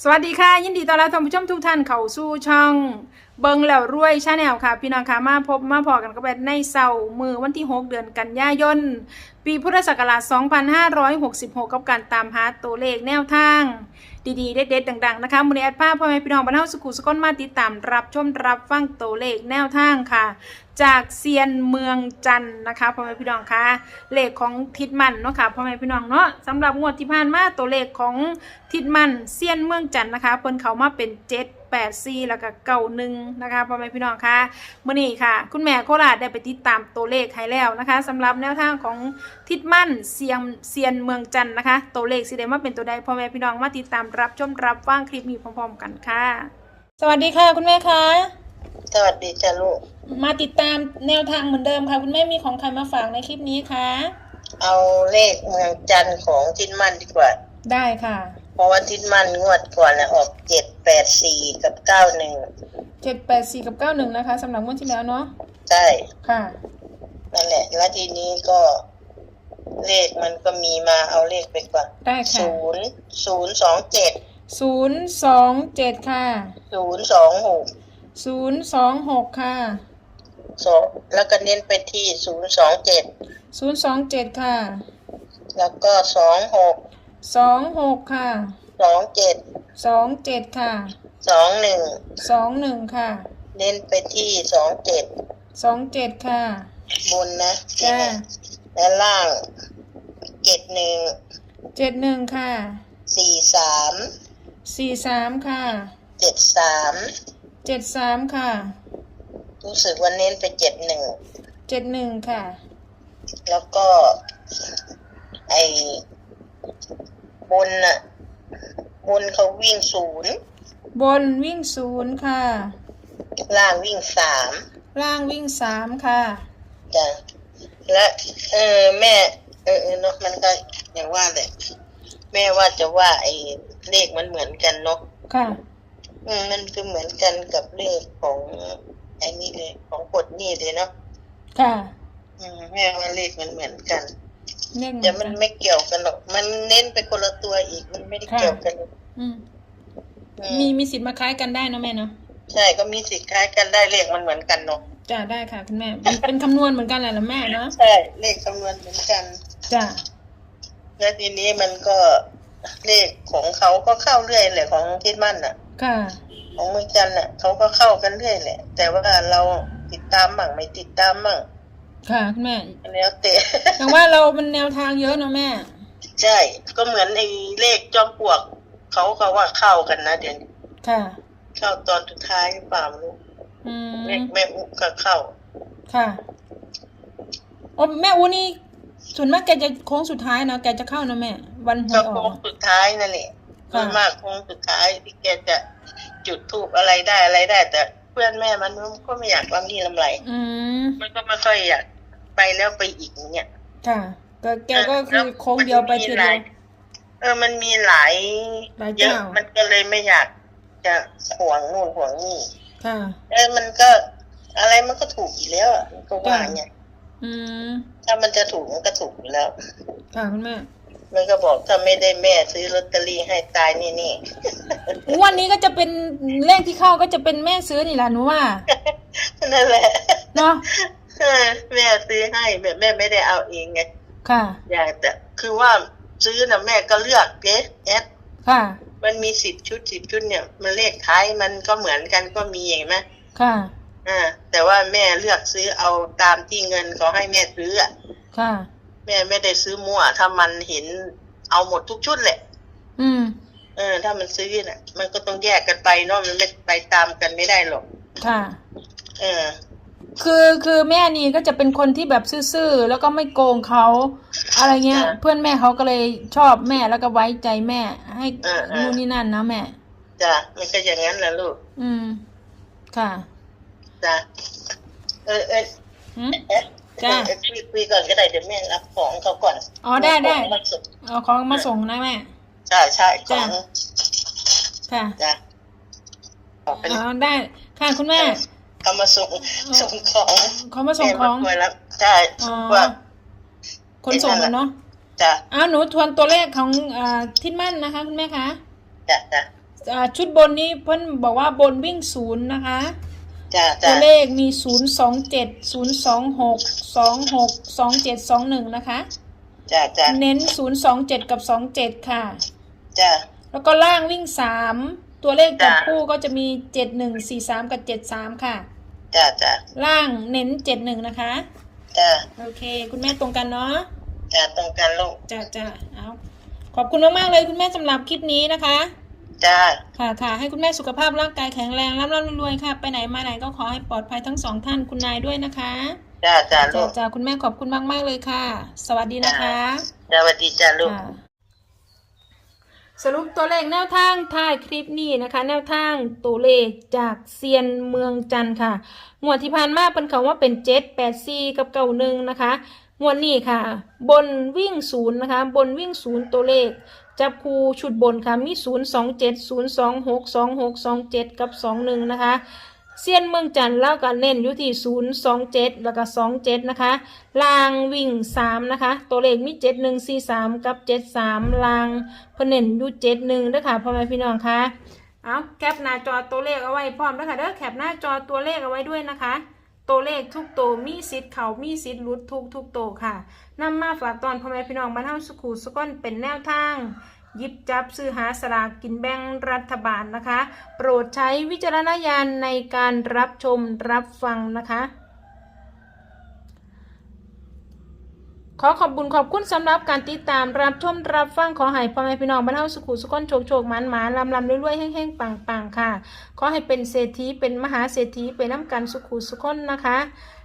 สวัสดีค่ะ ยินดีต้อนรับท่านผู้ชมทุกท่านเข้าสู่ช่อง เบิงแล้วรวยชาแนลค่ะ พี่น้องค่ะมาพบมาพอกันกับแบบในเสาร์มือวันที่ 6 เดือนกันยายน ปีพุทธศักราช 2566 กับการตามหาตัวเลขแนวทาง ดีๆ เด็ดๆดัง ๆ นะคะมูลนิธิภาพพ่อแม่พี่น้องบรรเทาสุขุสกลมาติดตามรับชมรับฟังตัวเลขแนวทางค่ะ จากเซียนเมืองจันนะคะพ่อแม่พี่น้องคะเลขของทิดมันเนาะค่ะพ่อแม่พี่น้องเนาะสำหรับงวดที่ผ่านมาตัวเลขของทิดมันเซียนเมืองจันนะคะเพิ่นเขามาเป็น 7 8 4แล้วก็เก่าหนึ่งนะคะพ่อแม่พี่น้องคะมื้อนี้ค่ะ คุณแม่โคราชได้ไปติดตามตัวเลขให้แล้วนะคะสำหรับแนวทางของทิดมันเซียนเซียนเมืองจันทร์นะคะ ตัวเลขสิได้มาเป็นตัวใดพ่อแม่พี่น้องมาติดตามรับชมรับฟังคลิปนี้พร้อมๆ กันค่ะ สวัสดีค่ะคุณแม่คะสวัสดีจ้ะลูกมาติดตามแนวทางเหมือนเดิมค่ะ คุณแม่มีของใครมาฝากในคลิปนี้คะเอาเลขเมืองจันทร์ของทินมันดีกว่า ได้ค่ะ เพราะว่าทินมันงวดก่อนนะออกเจ็ด แปดสี่กับเก้าหนึ่งเจ็ดแปดสี่กับเก้าหนึ่งนะคะสำหรับงวดที่แล้วเนาะใช่ค่ะ นั่นแหละ แล้วทีนี้ก็เลขมันก็มีมาเอาเลขไปก่อนได้ค่ะศูนย์ศูนย์สองเจ็ดศูนย์สองเจ็ดค่ะศูนย์สองหกศูนย์สองหกค่ะสองแล้วก็เน้นไปที่ศูนย์สองเจ็ดศูนย์สองเจ็ดค่ะแล้วก็สองหกสองหกค่ะสองเจ็ด สองเจ็ดค่ะสองหนึ่งสองหนึ่งค่ะเน้นไปที่สองเจ็ดสองเจ็ดค่ะ บนนะจ้าและล่างเจ็ดหนึ่งเจ็ดหนึ่งค่ะสี่สามสี่สามค่ะเจ็ดสามเจ็ดสามค่ะ รู้สึกว่าเน้นไปเจ็ดหนึ่งเจ็ดหนึ่งค่ะ แล้วก็ ไอ้บนน่ะ บนเขาวิ่งศูนย์บนวิ่งศูนย์ค่ะ ล่างวิ่งสามล่างวิ่งสามค่ะ จ้ะและเออแม่ เออเออเนาะมันก็อย่างว่าแหละแม่ว่าจะว่าไอ้เลขมันเหมือนกันเนาะค่ะ อืมมันคือเหมือนกันกับเลขของไอ้นี่เลยของกดนี่เลยเนาะค่ะอืมแม่ว่าเลขมันเหมือนกันเลขเหมืแต่อนมันกันไม่เกี่ยวกันหรอก มันเน้นไปคนละตัวอีก มันไม่ได้ค่ะเกี่ยวกัน อืมอืมีมีสิทธิ์มาคล้ายกันได้เนอะแม่เนาะใช่ก็มีสิทธิ์คล้ายกันได้เลขมันเหมือนกันเนาะจ้าได้ค่ะคุณแม่มันเป็นคำนวณเหมือนกันแหละละแม่เนาะใช่เลขคำนวณเหมือนกันจ้าแล้วทีนี้มันก็เลขของเขาก็เข้าเรื่อยแหละของทิดมั่นน่ะ ค่ะ ของเมืองจันทร์น่ะเขาก็เข้ากันเรื่อยแหละ แต่ว่าเราติดตามบ้างไม่ติดตามบ้างค่ะคุณแม่แล้วแต่แต่ว่าเรามันแนวทางเยอะเนอะแม่ ใช่ ก็เหมือนไอ้เลขจอมปลวก เขาเขาว่าเข้ากันนะเดี๋ยวนี้ค่ะเข้าตอนสุดท้ายหรือเปล่าไม่รู้อืมเลขแม่อุกก็เข้า ค่ะโอ้แม่อูนี่ส่วนมากแกจะโค้งสุดท้ายเนาะแกจะเข้าเนอะแม่ วันหวก็ยออโค้กงสุดท้ายนั่นแหละค่ะส่วนมากโค้งสุดท้ายที่แกจะจุดทูบอะไรได้อะไรได้ แต่เพื่อนแม่มันก็ไม่อยากลำนี่ลำไรอืมมันก็ไม่ค่อยอยากไปแล้วไปอีกอย่างเงี้ยค่ะก็แกก็คือโค้งเดียวไปทีเดียว เออมันมีหลายหลายเยอะเจ้ามัมันก็เลยไม่อยากจะห่วงนู่นห่วงนี่ ค่ะ เออมันก็อะไรมันก็ถูกอยู่แล้วอะมันก็ว่าไงอืม ถ้ามันจะถูกมันก็ถูกอยู่แล้ว ค่ะคุณแม่มันก็บอกถ้าไม่ได้แม่ซื้อลอตเตอรี่ให้ตายนี่นี่งวันนี้ก็จะเป็นเลขที่เข้าก็จะเป็นแม่ซื้อนี่แหละหนูว่า นั่นแหละเนาะ เออแม่ซื้อให้แบบแม่ไม่ได้เอาเองไงค่ะ อยากแต่คือว่า ซื้อนะแม่ก็เลือกเอ๊ะแอดค่ะ มันมีสิบชุดสิบชุดเนี่ย มันเลขท้ายมันก็เหมือนกันก็มีอย่างไหมค่ะอ่าแต่ว่าแม่เลือกซื้อเอาตามที่เงินเขาให้แม่ซื้ออะค่ะ แม่ไม่ได้ซื้อมั่ว ถ้ามันเห็นเอาหมดทุกชุดแหละ อืม เออ ถ้ามันซื้อน่ะ มันก็ต้องแยกกันไปเนาะมันไม่ไปตามกันไม่ได้หรอกค่ะ เออ คือคือแม่นี่ก็จะเป็นคนที่แบบซื่อๆแล้วก็ไม่โกงเขาอะไรเงี้ยอ่าเพื่อนแม่เขาก็เลยชอบแม่แล้วก็ไว้ใจแม่ ให้อ่าอ่านู่ นู่นนี่นั่นนะแม่ จ้ะมันก็อย่างนั้นแหละลูกอืม ค่ะจ้ะเออเออหืมเอ๊ะจ้ะเออคุยคุยก่อนก็ได้เดี๋ยวแม่รับของเขาก่อนอ๋อได้ได้ ของมาส่งเอาของมาส่งนะแม่ ใช่ใช่ขจ้ะองค่ะจ้ะเอาเป็น อ๋อได้ค่ะคุณแม่ เขามาส่งส่งของเขามาส่งของแม่มาคุยแล้วใช่อ๋อว่าคนส่งกันเนาะจ้ะอ้าวหนูทวนตัวเลขของอ่าทิศมั่นนะคะคุณแม่คะจ้ะจ้ะอ่าชุดบนนี้เพิ่นบอกว่าบนวิ่งศูนย์นะคะจ้าตัจ้าวเลขมีศูนย์สองเจ็ดศูนย์สองหกสองหกสองเจ็ดสองหนึ่งนะคะจ้าจ้าเน้นศูนย์สองเจ็ดกับสองเจ็ดค่ะจ้าแล้วก็ล่างวิ่งสาม ตัวเลขจับจ้ะคู่ก็จะมีเจ็ดหนึ่งสี่สามกับเจ็ดสามค่ะ จ้าจ้าล่างเน้นเจ็ดหนึ่งนะคะ จ้าโอเค คุณแม่ตรงกันเนาะจ้าตรงกันลูกจ้าจ้าเอาขอบคุณมากๆเลยคุณแม่สำหรับคลิปนี้นะคะ จ้า ค่ะค่ะให้คุณแม่สุขภาพร่างกายแข็งแรงร่ำร่ำรวยๆค่ะ ไปไหนมาไหนก็ขอให้ปลอดภัยทั้งสองท่านคุณนายด้วยนะคะจ้าจ้าลูจ้ากจ้าคุณแม่ขอบคุณมากๆเลยค่ะ สวัสดีนะคะสวัสดีจ้าลูก ค่ะ สรุปตัวเลขแนวทางท้ายคลิปนี้นะคะ แนวทางตัวเลขจากเซียนเมืองจันทร์ค่ะงวดที่ผ่านมาเป็นคำว่าเป็นเจ็ดแปดสี่กับเก่าหนึ่งนะคะงวดนี้ค่ะ บนวิ่งศูนย์นะคะ บนวิ่งศูนย์ตัวเลข จับคูชุดบนค่ะมีศูนย์สองเจ็ดศูนย์สองหกสองหกสองเจ็ดกับสองหนึ่งนะคะ เซียนเมืองจันทร์แล้วก็เน้นอยู่ที่ศูนย์สองเจ็ดแล้วก็สองเจ็ดนะคะลางวิ่งสามนะคะ ตัวเลขมีเจ็ดหนึ่งสี่สามกับเจ็ดสามลางเพนเน้นอยู่เจ็ดหนึ่งด้วยค่ะพ่อแม่พี่น้องคะเอาแคปหน้าจอตัวเลขเอาไว้พร้อมด้วยค่ะเด้อแคปหน้าจอตัวเลขเอาไว้ด้วยนะคะ ตัวเลขทุกตัวมีสิทธิ์เขามีสิทธิ์หลุดทุกทุกตัวค่ะนำมาฝากตอนพ่อแม่พี่น้องบ้านเฮาสุขุสุก้นเป็นแนวทาง ยิบจับซื้อหาสลากกินแบ่งรัฐบาลนะคะ โปรดใช้วิจารณญาณในการรับชมรับฟังนะคะ ขอขอบบุญขอบคุณสำหรับการติดตามรับชมรับฟังขอให้พ่อแม่พี่น้องบ้านเฮาสุขุสุขนโชคโชคมันหมาลำลำรวยๆแห้งๆปังๆค่ะ ขอให้เป็นเศรษฐีเป็นมหาเศรษฐีเป็นน้ำกันสุขุสุขนนะคะ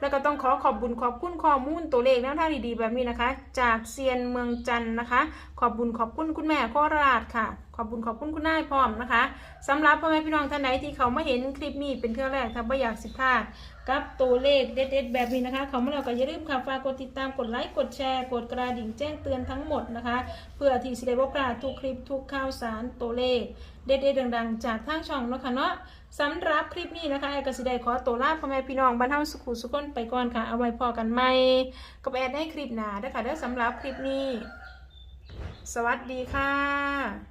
แล้วก็ต้องขอขอบบุญขอบคุณข้อมูลตัวเลขแนวทางดีๆแบบนี้นะคะ จากเซียนเมืองจันนะคะ ขอบบุญขอบคุณคุณแม่โคราชค่ะขอบบุญขอบคุณคุณนายพร้อมนะคะสำหรับพ่อแม่พี่น้องท่านไหนที่เขามาเห็นคลิปนี้เป็นเทื่อแรกถ้าไม่อยากสิพลาดกับตัวเลขเด็ดๆแบบนี้นะคะ เขามาแล้วก็อย่าลืมค่ะฝากกดติดตามกดไลค์กดแชร์ กดกระดิ่งแจ้งเตือนทั้งหมดนะคะ เพื่อที่สิได้บ่พลาดทุกคลิปทุกข่าวสารตัวเลข เด็ดๆดังๆ จากทางช่องนะคะเนาะสำหรับคลิปนี้นะคะแอร์กสิได้ขอตัวลาพ่อแม่พี่น้องบ้านเฮาสุขุสุขนไปก่อนค่ะ เอาไว้พอกันใหม่กับแอดในคลิปหนาเด้อค่ะเด้อสำหรับคลิปนี้ สวัสดีค่ะ